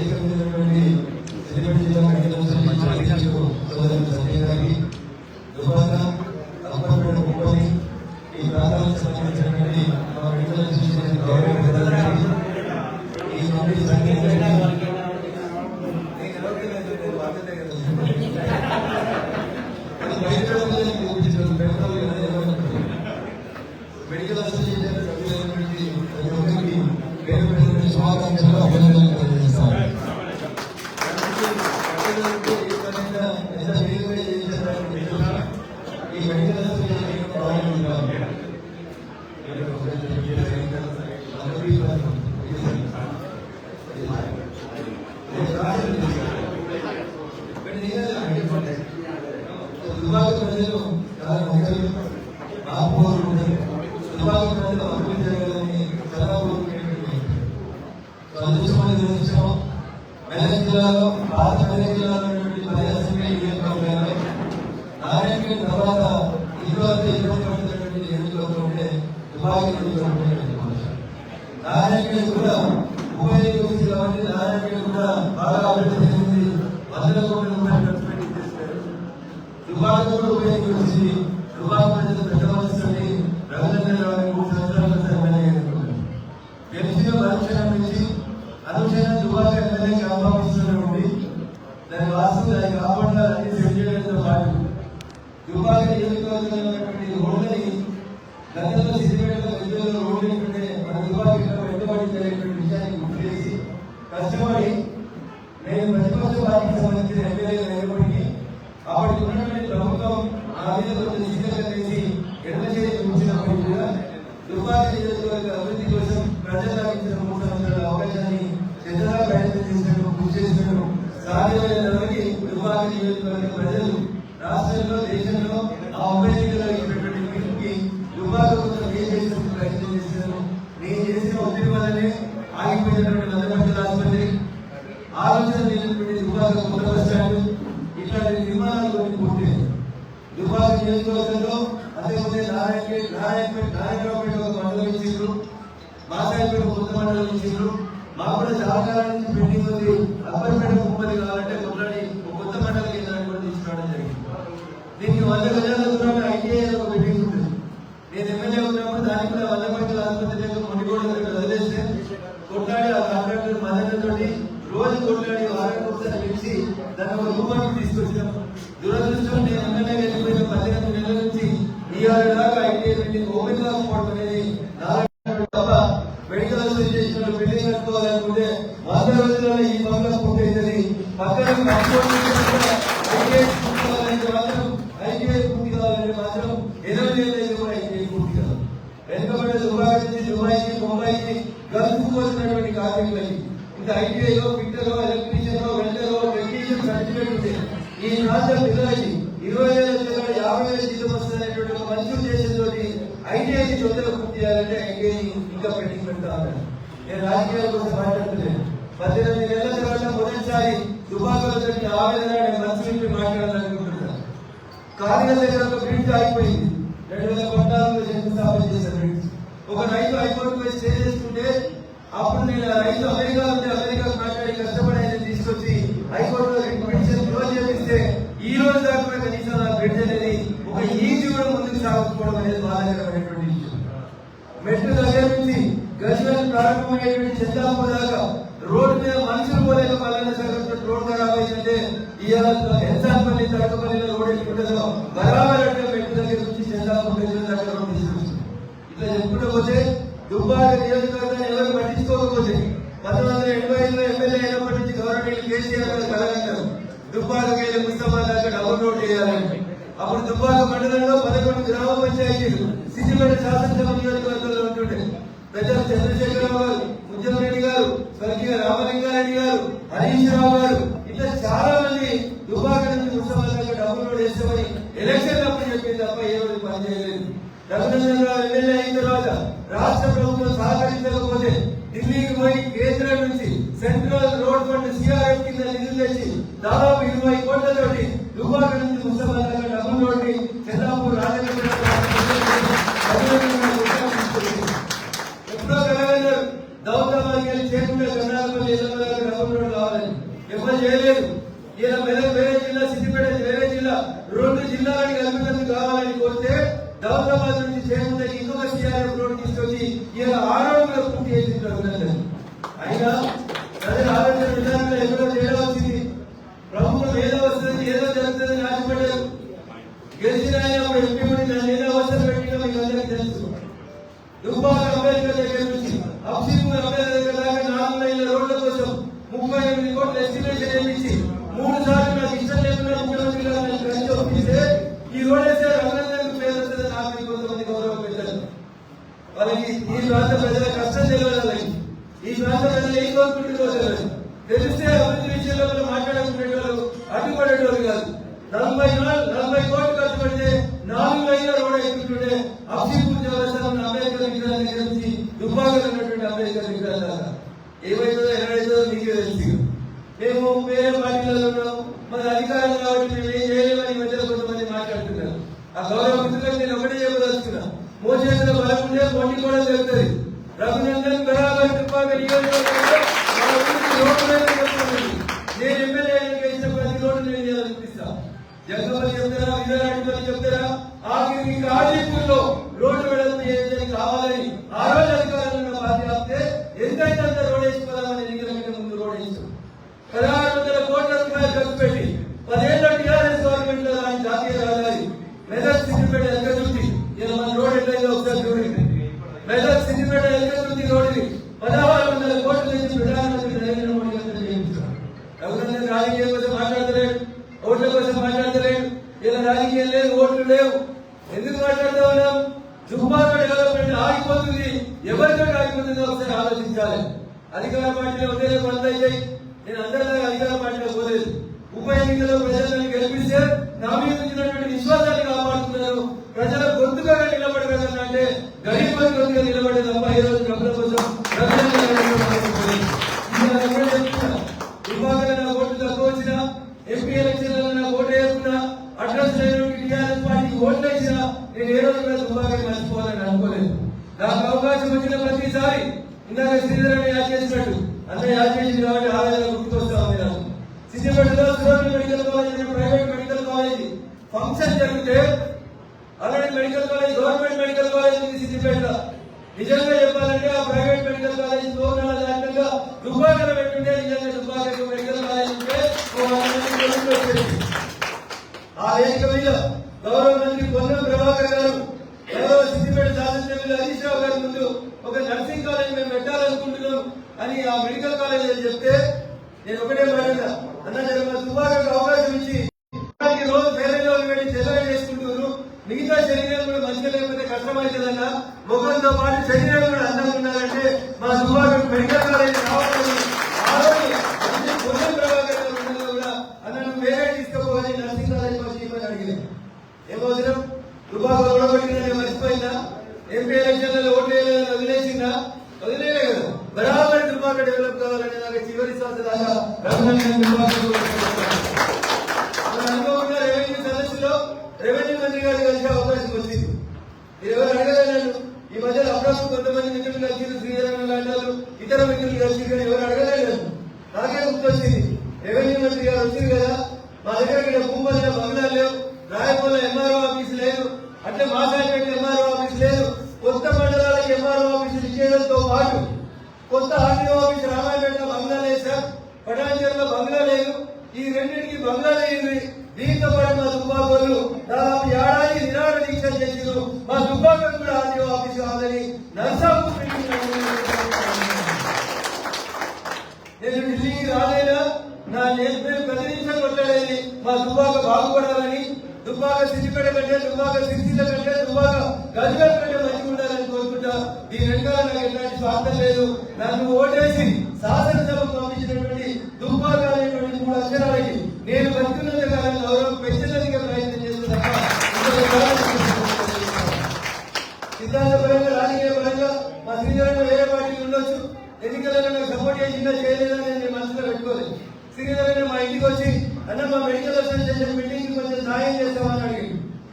వేదిక మీద జిల్లా కమిటీ అధ్యక్షుడు సంజయ్ గారికి దుబాక అప్పటిపేట ముప్పని ఈ ప్రాంతాలకు సంబంధించినటువంటి మా మెడికల్ అసోసియేషన్ గౌరవ పెద్దలందరికీ ఈ కమిటీ మెడికల్ అసోసియేషన్ సభ్యులైనటువంటి ప్రతి ఒక్కరికి పేరు పేరున శుభాకాంక్షలు అభినందనలు తెలియజేస్తాను ఈ మెడికల్ అసోసియేషన్ ప్రారంభించాలి దుబాక ప్రజలు చాలా మంచి ఆపోరు దుబాక ప్రజలు అభివృద్ధి జరగాలని చాలా కోరుకునేటువంటి సంతోషమైన దినోత్సవం మెదక్ జిల్లాలో పాత మెదక్ జిల్లాలో ఉన్నటువంటి పది అసెంబ్లీ నియోజకవర్గాల్లో నారాయణ తర్వాత ఇరువైపు ఎన్నుకోబడినటువంటి నియోజకవర్గం ఉంటే దుబాక నియోజకవర్గం నారాయణ కూడా ఉభయ గురించి కాబట్టి నారాయణ కూడా బాగా అభివృద్ధి చెందింది. వందల కోట్ల రూపాయలు ఖర్చు పెట్టి చేశారు దుబాకలో రఘునందన్ రావు మూడు సంవత్సరాల క్రితం గెలిచిన మరుక్షణం నుంచి అనుక్షణం దుబాక ఎమ్మెల్యేకి ఉండి దాని వాస్తవం దాన్ని అన్ని సెట్ పాటు దుబాక నియోజకవర్గంలో రోడ్లని గతంలో సిద్దిపేటలో విద్యుత్ రోడ్లు ఏంటంటే మన పెట్టుబడి జరిగినటువంటి విషయాన్ని గుర్తు చేసి కష్టపడి నేను ప్రతిపక్ష పార్టీకి సంబంధించిన ఎమ్మెల్యే నిలబడి అప్పటికి ఉన్నటువంటి ప్రభుత్వం ఆ మీద కొంచెం నిధులుగా వేసి ఎడమ చేతి ఉంచినప్పటికీ కూడా దుబాక నియోజకవర్గ అభివృద్ధి కోసం ప్రజలకు ఇచ్చిన మూడు సంవత్సరాల అవకాశాన్ని చెత్తగా ప్రయత్నం చేసినట్టు కృషి చేసినట్టు సాధ్యమైన వరకు దుబాక నియోజకవర్గ ప్రజలు రాష్ట్రంలో దేశంలో ఆ ఉభయ ఎన్నికల్లో ఇచ్చినటువంటి తీర్పుకి దుబాక కోసం ఏం చేసినట్టు ప్రయత్నం చేశారు నేను చేసిన ఒత్తిడి వల్లనే ఆగిపోయినటువంటి నందపల్లి ఆసుపత్రి ఆలోచన లేనటువంటి దుబాక కొత్త బస్ స్టాండ్ ఇట్లాంటి నిర్మాణాలు కొన్ని పూర్తయ్యాయి దుబాక నియోజకవర్గంలో అదేవిధంగా నారాయణపేట నారాయణపేట నారాయణరావుపేట ఒక మండలం ఇచ్చిండ్రు మాసాయిపేట కొత్త మండలం ఇచ్చిండ్రు మాకు కూడా చాలా కాలం నుంచి పెండింగ్ ఉంది ముప్పది కావాలంటే కొట్లాడి ఒక కొత్త మండలం కేంద్రాన్ని కూడా తీసుకురావడం జరిగింది దీనికి వంద గజాల దూరంలో ఐటీఐ ఒక బిల్డింగ్ ఉంటుంది నేను ఎమ్మెల్యే ఉన్నప్పుడు దానికి కూడా వంద మంది ఆసుపత్రి యొక్క కొనుగోలు దగ్గర వదిలేస్తే కొట్లాడి ఆ కాంట్రాక్టర్ మద్దతుతోటి రోజు కొట్లాడి వారానికి ఒకసారి పిలిచి దాన్ని ఒక రూపానికి తీసుకొచ్చాం దురదృష్టం నేను ఎమ్మెల్యే వెళ్ళిపోయిన పద్దెనిమిది నెలల నుంచి ఈ ఆరు దాకా ఐటీఐ బిల్డింగ్ ఓపెన్ కాకపోవడం అనేది నాలుగు తప్ప మెడికల్ అసోసియేషన్ బిల్డింగ్ కట్టుకోవాలనుకుంటే వంద రోజుల్లో ఈ బంగ్లా పూర్తయిందని పక్కన ఐటీఐ పూర్తి మాత్రం ఐటీఐ పూర్తి కావాలంటే మాత్రం ఎనిమిది ఏళ్ళైతే కూడా పూర్తి కాదు వచ్చినటువంటి కార్మికులకి ఇంకా ఐటీఐలో ఫిట్టర్లో ఎలక్ట్రీషియన్లో వెల్డర్లో టెక్నీషియన్ సర్టిఫికేట్ ఉంది ఈ ప్రాంత పిల్లలకి ఇరవై వేల యాభై వేల జీతం వస్తుందనేటువంటి ఒక మంచి ఉద్దేశంతో ఐటీఐని తొందరగా పూర్తి చేయాలంటే ఐటీఐని ఇంకా పెడతా నేను రాజకీయాల కోసం మాట్లాడుతున్నాను. పద్దెనిమిది ఏళ్ళ తర్వాత మొదటిసారి దుబాకలో జరిగిన ఆవేదన నేను మనసు విప్పి మాట్లాడాలనుకుంటున్నాను. కాగితం దగ్గర ఒక బ్రిడ్జ్ ఆగిపోయింది. రెండు వేల పద్నాలుగులో శంకుస్థాపన చేసిన బ్రిడ్జ్ ఒక రైతు హైకోర్టు పోయి స్టే చేస్తుంటే అప్పుడు నేను ఆ రైతు అమెరికా ఉంటే అమెరికా మాట్లాడి కష్టపడి ఆయన తీసుకొచ్చి హైకోర్టులో పిటిషన్ క్లోజ్ చేపిస్తే ఈ రోజు దాకా కనీసం నా బ్రిడ్జ్ అనేది ఒక ఈజీ కూడా ముందుకు సాగుకోవడం అనేది బాధాకరమైనటువంటి విషయం. మెట్టు దగ్గర నుంచి గజ్వెల్ ప్రారంభమైనటువంటి చందాపూర్ దాకా రోడ్డు మీద మనుషులు పోలేక పల్లెల సగం రోడ్ ఖరాబ్ అయిందంటే ఇవాళ ఎన్సాన్పల్లి తడకపల్లిలో రోడ్ ఎట్లుంటుందో బరాబర్ అంటే మెట్టు దగ్గర నుంచి చందాపూర్ గజ్వెల్ దాకా రోడ్ ఇట్లా చెప్పుకుంటూ పోతే దుబ్బాక నియోజకవర్గాన్ని ఎవరు పట్టించుకోకపోతే పంతొమ్మిది వందల ఎనభై ఐదులో ఎమ్మెల్యే అయినప్పటి నుంచి గవర్నమెంట్ కేసీఆర్ గారు కలగంటారు. దుబ్బాకకి వెళ్ళి ముస్తఫా దాకా డబుల్ రోడ్ చేయాలని. అప్పుడు దుబ్బాక మండలంలో పదకొండు గ్రామ పంచాయతీలు సిద్దిపేట శాసనసభ నియోజకవర్గంలో ఉంటుండే పెద్దలు ఇక్కడ కర్ణాటకలో చేసిన డబ్బులు కావాలని ఎవరు చేయలేదు. ఇలా వేరే వేరే జిల్లా సిద్దిపేట వేరే జిల్లా రెండు జిల్లాలకి కల్పితం కావాలని కోరితే దౌలతాబాద్ ప్రాంత ప్రజల కష్టం తెలియాలని ఈ ప్రాంత ప్రజలు ఏం కోరుకుంటుందో తెలిస్తే అభివృద్ధి విషయంలో మాట్లాడుకునేవారు మాట్లాడకునే వాళ్ళు కాదు. నలభై నలభై కోట్లు ఖర్చు పెడితే నాలుగు లైన్ల రోడ్ ఎక్కుతుంటే అభివృద్ధి దేవస్థానం అంబేద్కర్ విగ్రహాల దగ్గర నుంచి ఉన్నటువంటి అంబేద్కర్ విగ్రహాల దాకా ఏమైతుందో ఎలాడైతుందో మీకే తెలుసు. మేము వేరే పార్టీలలో ఉన్నాం. మరి అధికారం కాబట్టి మేము ఏం చేయలేమని మధ్యలో కొంతమంది మాట్లాడుతున్నారు. ఆ గౌరవ మిత్రులకు మోసేసిన ఒకటే ఉంటే మొండి కూడా జరుగుతుంది రఘునందన్ నేను ఎమ్మెల్యే వేసిన ప్రతి రోడ్డు నేను చేయాలనిపిస్తా చెప్తారా? విజయనాయుడు చెప్తారా? ఆఖరికి రోడ్డు వెడల్పు చేయాలని కావాలని ఆ రోజు పార్టీ ఎంతైతే అంత రోడ్ వేసుకోవాలని ఎన్నికల ముందు రోడ్ వేసాం కదా వందల కోట్ల రూపాయలు ఖర్చు పెట్టి పదేళ్ళ టీఆర్ఎస్ గవర్నమెంట్లో దాని జాతీయ రహదారి మెదక్ సిద్దిపేట ఎలకదుర్తి ఇలా మన రోడ్ ఎట్లయిందో ఒకసారి చూడండి మెదక్ సిద్దిపేట ఎలకదుర్తి రోడ్డుని పదహారు వందల కోట్ల నుంచి ప్రధానమంత్రి నరేంద్ర మోడీ గారు చేయించారు ఎవరైనా రాజకీయం కోసం మాట్లాడతలేడు ఓట్ల కోసం మాట్లాడతలేడు ఇలా రాజకీయం లేదు ఓట్లు లేవు ఎందుకు మాట్లాడుతూ ఉన్నాం దుబ్బాక డెవలప్మెంట్ ఆగిపోతుంది ఎవరితో ఆగిపోతుందో ఒకసారి ఆలోచించాలి అధికార పార్టీలో ఉండే బంద్ నేను అందరిలాగా అధికార పార్టీలో పోలేదు. ఉప ఎన్నికల్లో ప్రజలను గెలిపిస్తే నా మీద ఉంచినటువంటి విశ్వాసాన్ని కాపాడుతున్నారు. ప్రజల గొంతుగా నిలబడగలంటే గరీబ్ గొంతుగా నిలబడే తప్ప ఈ రోజు డబ్బుల కోసం ప్రజలను నిలబడకపోలేదు. ఇది నేను ఎప్పుడూ చెప్తున్నా. దుబ్బాకలో నా ఓట్లు తక్కువ వచ్చినా ఎంపీ ఎలక్షన్లలో నా ఓటు వేయకున్నా అడ్రస్ లేని టీఆర్ఎస్ పార్టీకి ఓట్లు వేసినా నేను ఏ రోజు కూడా దుబ్బాకని మర్చిపోవాలని అనుకోలేదు నాకు అవకాశం వచ్చిన ప్రతిసారి ఇందాక శ్రీధర్ యాడ్ చేసినట్టు అన్న యాడ్ చేసింది కాబట్టి ఆవేదన గుర్తుకొస్తా ఉంది నాకు. సిద్దిపేటలో Surabhi medical college private medical college. Function జరిగితే అలాంటి medical college government medical college ఉంది సిద్దిపేటలో నిజంగా చెప్పాలంటే ఆ ప్రైవేట్ మెడికల్ కాలేజ్ తోరణాల దాంట్లో దుబ్బాకలు పెట్టుంటే నిజంగా దుబ్బాక మెడికల్ కాలేజ్ ఉంటే ఆ వేదిక మీద గౌరవ మంత్రి పొన్నం ప్రభాకర్ గారు గౌరవ సిద్దిపేట శాసనసభ్యులు హరీష్ రావు గారి ముందు కాలేజ్ మేము పెట్టాలనుకుంటున్నాం అని ఆ మెడికల్ కాలేజ్ చెప్తే నేను ఒకటే మాట్లాడా అన్న జర అవకాశం ఇచ్చి రోజు వేరే పెట్టి సెలవు చేసుకుంటున్నారు. మిగతా శరీరం కూడా మంచిగా లేకపోతే కష్టమవుతుందన్న ముఖంతో పాటు శరీరం కూడా అందంగా ఉండాలంటే మా దుబ్బాకకు మెడికల్ కాలేజ్ కావాలని ఆ రోజు మంత్రి పొన్నం ప్రభాకర్ గారు ఉండగా కూడా అన్న నువ్వు వేరే తీసుకోపోవాలి నర్సింగ్ కాలేజ్ వచ్చి ఇవ్వని అడిగాను ఏం అవసరం దుబాక ఓడగొట్టిన మర్చిపోయిందా ఎంపీ ఎలక్షన్లలో ఓట్లు వేయాలని వదిలేసిందా వదిలేలే కదా. బరాబర్ దుబాక డెవలప్ కావాలనే నాకు చివరి శ్వాస దాకా అనుకోకుండా రెవెన్యూ సదస్సులో రెవెన్యూ మంత్రి గారు కలిసే అవకాశం వచ్చింది. మీరు ఎవరు అడగలేదు ఈ మధ్యలో అప్పుడప్పుడు కొంతమంది మిత్రులు కలిసి శ్రీధరన్ లాంటి వాళ్ళు ఇతర మిత్రులు కలిసి కానీ ఎవరు అడగలేదు నాకే గుర్తొచ్చింది. రెవెన్యూ మంత్రి గారు వచ్చింది కదా. మా దగ్గర ఇక్కడ భూపల్లిలో బంగ్లాలు లేవు. రాయపూర్లో ఎంఆర్ఓ ఆఫీస్ లేదు. అట్లే మాసాయిపేట ఎంఆర్ఓ కొత్త ఆర్టీఓ ఆఫీస్ రామాయపేట బంగ్లా లేదు సార్. పటాన్చేరులో బంగ్లా లేదు. ఈ రెండింటికి బంగ్లా లేదు దీంతో పాటు మా దుబ్బాకోళ్ళు దాదాపు ఏడాది నిరాడ దీక్ష చేసిరు మా దుబ్బాకలు కూడా ఆర్టీఓ ఆఫీస్ కావాలని నర్సాపూర్ నేను ఢిల్లీకి రాలేనా? నా నేను నేను ప్రతి నిమిషం మా దుబ్బాక బాగుపడాలని. దుబ్బాక సిద్దిపేట కంటే దుబ్బాక సిరిసిల్ల కంటే దుబ్బాక గజగల్ కంటే మంచిగా ఉండాలని కోరుకుంటా ఈ వెనకాల నాకు ఎలాంటి స్వార్థం లేదు. నన్ను ఓటేసి శాసనసభకు పంపించినటువంటి దుబ్బాక అనేటువంటి మూడు అక్షరాలకి నేను బతుకున్నంత కాలం గౌరవం పెంచడానికి ప్రయత్నం చేస్తున్నా సిద్ధాంతపరంగా రాజకీయ పరంగా మా శ్రీధరన్ వేరే పార్టీలు ఉండొచ్చు ఎన్నికలలో నాకు సపోర్ట్ చేసిందా చేయలేదని నేను మనసులో పెట్టుకోలేదు శ్రీధరన్ మా ఇంటికి వచ్చి అన్న మా మెడికల్ అసోసియేషన్ మీటింగ్కి కొంచెం సాయం చేస్తామని అడిగి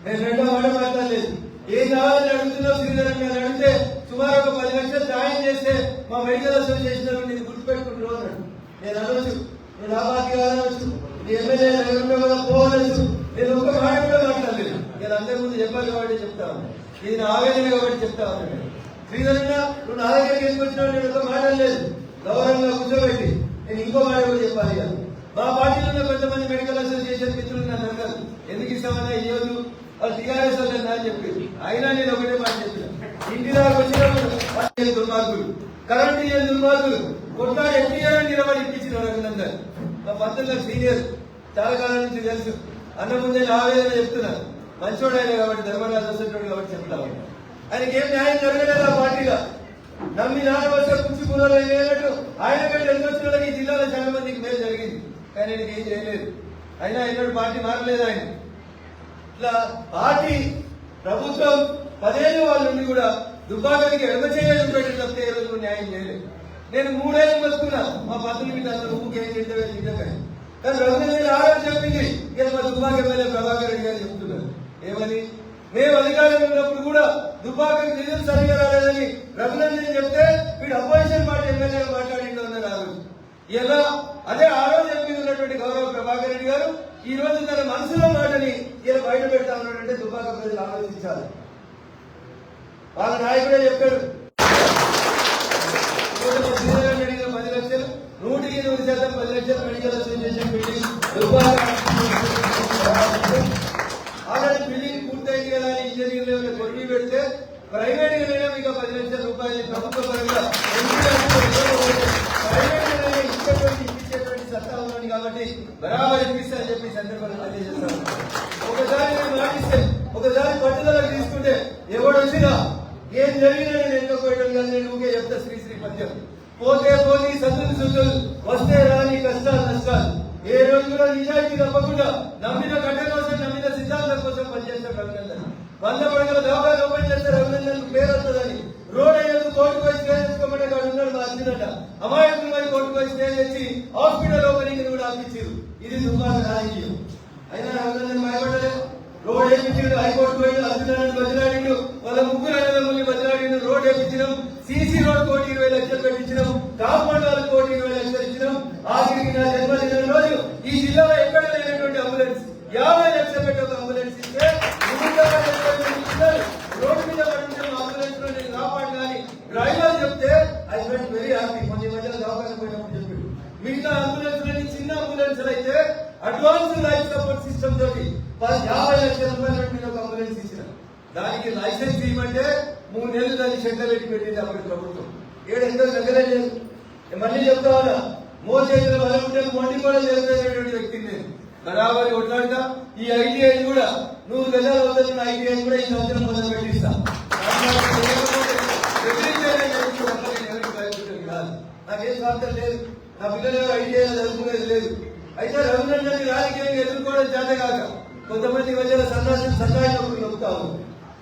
నేను రెండో మాట మాట్లాడలేదు ఏం కావాలని అడుగుతున్నావు శ్రీధరన్ గారు అడిగితే సుమారు ఒక పది లక్షలు సాయం చేస్తే మా మెడికల్ అసోసియేషన్ నేను గుర్తుపెట్టుకుని రోజు నేను అనవచ్చు నేను ఆ పార్టీ కాదనవచ్చు నీ ఎమ్మెల్యే ఎవరితో కూడా పోవచ్చు నేను ఒక మాట కూడా మాట్లాడలేదు. నేను అందరి ముందు చెప్పాలి కాబట్టి చెప్తాను ఇది నా ఆవేదన కాబట్టి చెప్తా ఉన్నాను శ్రీధరన్న నువ్వు నా దగ్గరికి తీసుకొచ్చినావు నేను ఒక మాట లేదు గౌరవంగా కూర్చోబెట్టి నేను ఇంకో మాట కూడా చెప్పాలి ఇక. మా పార్టీలో ఉన్న కొంతమంది మెడికల్ అసోసియేషన్ మిత్రులు నన్ను అన్నారు ఎందుకు ఇస్తామన్నా ఈ రోజు? వాళ్ళు టీఆర్ఎస్ వాళ్ళు అని చెప్పి అయినా నేను ఒకటే మాట చెప్పిన. ఇంటి దాకా వచ్చినప్పుడు దుర్మార్గులు కరెంట్ ఇయ్యే దుర్మార్గులు కొట్లాడి ఎన్టీఆర్ నిలబడి ఇప్పించిన రఘునందన్ మా పంతులకు సీనియర్. చాలా కాలం నుంచి తెలుసు. అన్న ముందే ఆవేదన చెప్తున్నారు. మంచోడు ఆయన కాబట్టి ధర్మరాజు వస్తుంటాడు కాబట్టి చెప్తా ఆయనకి ఏం న్యాయం జరగలేదు ఆ పార్టీలో. నమ్మి నాన్న వస్తే కుర్చీ కూరలు ఆయన కంటే కానీ ఆయనకి ఏం చేయలేదు. అయినా ఎన్నడూ పార్టీ మారలేదు ఆయన. ఇట్లా పార్టీ ప్రభుత్వం పదేళ్ళు వాళ్ళ నుండి కూడా దుబ్బాకనికి ఎడమ చేయడం పెట్టి తప్పితే ఏ రోజు న్యాయం చేయలేదు. నేను మూడేళ్ళు బతుకున్నా. మా పత్రులు మీద అందరూ ఊకేం చేద్దామే తింటామే కానీ రఘునందన్ ఆరోజు చెప్పింది. ఇలా మా దుబ్బాక ఎమ్మెల్యే ప్రభాకర్ రెడ్డి గారు చెప్తున్నారు. ఏమని? మేము అధికారంలో ఉన్నప్పుడు కూడా దుబ్బాకకి నిధులు సరిగా రాలేదని రఘునందన్ చెప్తే వీడు అపోజిషన్ పార్టీ ఎమ్మెల్యేగా మాట్లాడిండు అన్నారు ఆ రోజు. ఇలా అదే ఆ రోజు ఎంపీ ఉన్నటువంటి గౌరవ ప్రభాకర్ రెడ్డి గారు ఈ రోజు తన మనసులో మాటని ఇలా బయట పెడతా ఉన్నాడంటే దుబ్బాక ప్రజలు ఆలోచించాలి. వాళ్ళ నాయకుడే చెప్పాడు. ఎందుకు పోయడం చెప్తా శ్రీ శ్రీ పద్యం? పోతే పోని సతులు సుతులు వస్తే రాని కష్టాలు నష్టాలు. ఏ రోజు కూడా నిజాయితీ తప్పకుండా నమ్మిన కట్ట కోసం నమ్మిన సిద్ధాంతం కోసం పనిచేస్తారు రఘునందన్ వంద పడగల దవాఖాన ఓపెన్ చేస్తారు రఘునందన్ పేరు వస్తుందని రోడ్ అయ్యేందుకు కోర్టుకు పోయి స్టే చేసుకోమని వాడు ఉన్నాడు మా అర్జునట అమాయకులు మరి కోర్టుకు పోయి స్టే చేసి హాస్పిటల్ ఓపెనింగ్ కూడా ఆపించారు ఇది దుర్మార్గ రాజకీయం అయినా రఘునందన్ భయపడలేదు రోడ్ వేయించాడు హైకోర్టు పోయి అర్జునని బదిలాడిండు వాళ్ళ ముగ్గురు అన్నదమ్ముల్ని బదిలాడిండు రోడ్ వేయించినాం సీసీ రోడ్ కోటి ఇరవై లక్షలు పెట్టించినాం. కాంపౌండ్ కోటి ఇరవై లక్షలు ఇచ్చినాం. ఆఖరికి నా జన్మదిన రోజు ఈ జిల్లాలో ఎక్కడ లేనటువంటి అంబులెన్స్? యాభై లక్షలు పెట్టి ఒక అంబులెన్స్ ఇస్తే రోడ్డు మీద పడుతున్న అంబులెన్స్లో నేను కాపాడాలి. డ్రైవర్ చెప్తే ఐ ఫెల్ట్ వెరీ హ్యాపీ. కొన్ని మధ్యలో దవాఖాన పోయినప్పుడు చెప్పాడు. మిగతా అంబులెన్స్ చిన్న అంబులెన్స్ అయితే అడ్వాన్స్ లైఫ్ సపోర్ట్ సిస్టమ్ తోటి యాభై లక్షల రూపాయలు పెట్టి ఒక అంబులెన్స్ ఇచ్చిన. దానికి లైసెన్స్ ఇవ్వమంటే మూడు నెలలు దాన్ని షెడ్ల పెట్టింది అప్పటి ప్రభుత్వం. ఏడెంతో ఎంతో దగ్గర లేదు మళ్ళీ చెప్తా మో చేతుల బలం ఉంటే మొండి కూడా జరుగుతున్నటువంటి వ్యక్తిని నేను. బరాబరి కొట్లాడుతా. ఈ ఐటీఐ కూడా నువ్వు గజాలు వద్దన్న ఐటీఐ కూడా ఈ సంవత్సరం మొదలు పెట్టిస్తా. నాకేం స్వార్థం లేదు. నా పిల్లలు ఎవరు ఐటీఐ చదువుకునేది లేదు. అయితే రఘునందన్ రాజకీయంగా ఎదుర్కోవడం చేత కాక కొంతమంది ప్రజల సన్నాసం సన్నాహం నొప్పులు నొక్కుతావు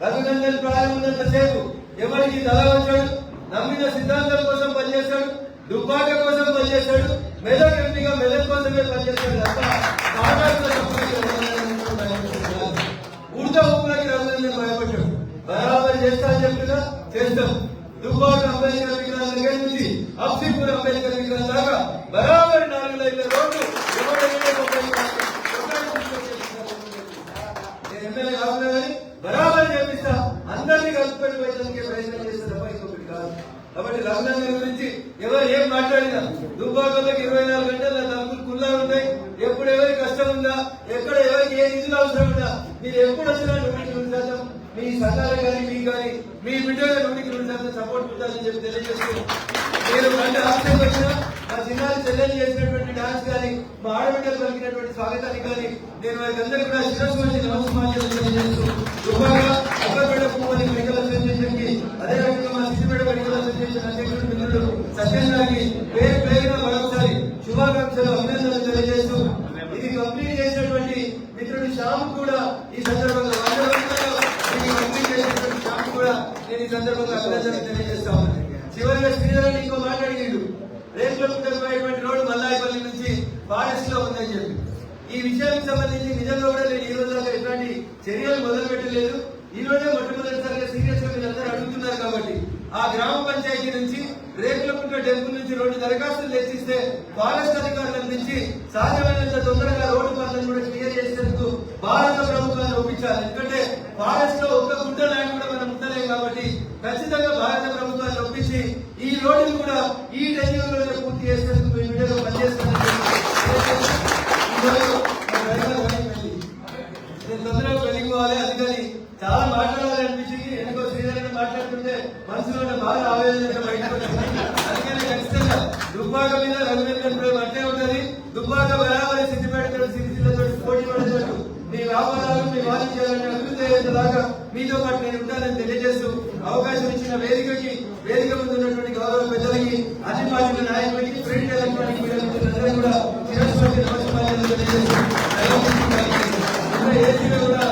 రఘునందన్ ప్రాయం ఉన్నంత సేపు ఎవరికి తల వచ్చాడు నమ్మిన సిద్ధాంతం కోసం పనిచేస్తాడు దుబ్బాక కోసం పనిచేస్తాడు మెదక్ ఎంపీగా మెదక్ కోసమే పనిచేస్తాడు ఊర్జా ఉప్పులకి రఘునందన్ భయపడ్డాడు. బరాబర్ చేస్తా అని చెప్పినా చేస్తాం. దుబ్బాక అంబేద్కర్ విగ్రహం దగ్గర నుంచి అప్సిపూర్ అంబేద్కర్ విగ్రహం దాకా బరాబరి నాలుగు లైన్ల రోడ్లు ఎవరైనా ఒక నేను ఎమ్మెల్యే కాకుండా కానీ బరాబర్ చేపిస్తా అందరినీ కలుపుకొని పోయేందుకే ప్రయత్నం చేస్తే తప్ప ఇంకొకటి కాదు కాబట్టి గురించి ఎవరు ఏం మాట్లాడినా? దుబ్బాకలకు ఇరవై నాలుగు గంటల తలుపులు కుల్లా ఉంటాయి ఎప్పుడు ఎవరికి కష్టం ఉందా? ఎక్కడ ఎవరికి ఏ నిధులు అవసరం ఉందా? మీరు ఎప్పుడు వచ్చినా నూటికి రెండు శాతం మీ సంఘాలు కానీ మీ కానీ మీ బిడ్డలు నూటికి రెండు శాతం సపోర్ట్ ఉండాలని చెప్పి తెలియజేస్తూ నేను గంట ఆశ్చర్యం వచ్చినా మా చిన్నారి చెల్లెలు చేసినటువంటి డాన్స్ కానీ మా ఆడబిడ్డలు పలికినటువంటి స్వాగతాన్ని కానీ నేను వారికి అందరికీ కూడా శిరస్సు నమస్కారం తెలియజేస్తూ దుబ్బాక అక్కడ పువ్వుని మెడికల్ అసోసియేషన్కి అదే రకంగా మా సిద్దిపేట మెడికల్ అసోసియేషన్ అధ్యక్షుడు మిత్రుడు సత్యం గారికి పేరు పేరున మరొకసారి శుభాకాంక్షలు అభినందనలు తెలియజేస్తూ ఇది కంప్లీట్ చేసినటువంటి మిత్రుడు శ్యామ్ కూడా ఈ సందర్భంగా వంద రోజులలో ఇది కంప్లీట్ చేసినటువంటి శ్యామ్ కూడా నేను ఈ సందర్భంగా అభినందనలు తెలియజేస్తా ఉన్నాను చివరిగా శ్రీధరన్ ఇంకో మాట్లాడినాడు రేపులో పోయేటువంటి రోడ్డు మల్లాయిపల్లి నుంచి ఫారెస్ట్లో ఉందని చెప్పి ఈ విషయానికి సంబంధించి నిజంగా కూడా నేను ఈ రోజు దాకా ఎట్లాంటి చర్యలు మొదలు పెట్టలేదు ఈ రోజే మొట్టమొదటిసారిగా సీరియస్గా మీరందరూ అడుగుతున్నారు కాబట్టి ఆ గ్రామ పంచాయతీ నుంచి రేకులకుంట టెంపుల్ నుంచి రెండు దరఖాస్తులు తెచ్చిస్తే ఫారెస్ట్ అధికారుల నుంచి సాధ్యమైనంత తొందరగా రోడ్డు పనులను కూడా క్లియర్ చేసేందుకు భారత ప్రభుత్వాన్ని ఒప్పించాలి ఎందుకంటే ఫారెస్ట్లో ఒక్క గుంట ల్యాండ్ కూడా మనం ఉండలేం కాబట్టి ఖచ్చితంగా భారత ప్రభుత్వాన్ని ఒప్పించి ఈ రోడ్డును కూడా ఈ టెన్యూర్ పూర్తి చేసేందుకు మీ వీడియోలో మనసులో బాగా ఆవేదన బయటకు ఖచ్చితంగా దుబ్బాక మీద రఘునందన్ ప్రేమ అంటే ఉంటది. దుబ్బాక బరాబరి సిద్దిపేటతో సిరిసిల్లతో పోటీ పడేటట్టు మీ వ్యాపారాలు మీ వాణిజ్యాలను అభివృద్ధి అయ్యేదాకా మీతో పాటు నేను ఉంటానని తెలియజేస్తూ అవకాశం ఇచ్చిన వేదికకి వేదిక ముందు ఉన్నటువంటి గౌరవ పెద్దలకి అన్ని పార్టీల నాయకులకి ప్రింట్ ఎలక్ట్రానిక్ మీడియా మిత్రులందరూ కూడా శిరస్సు వంచి నమస్కారం కూడా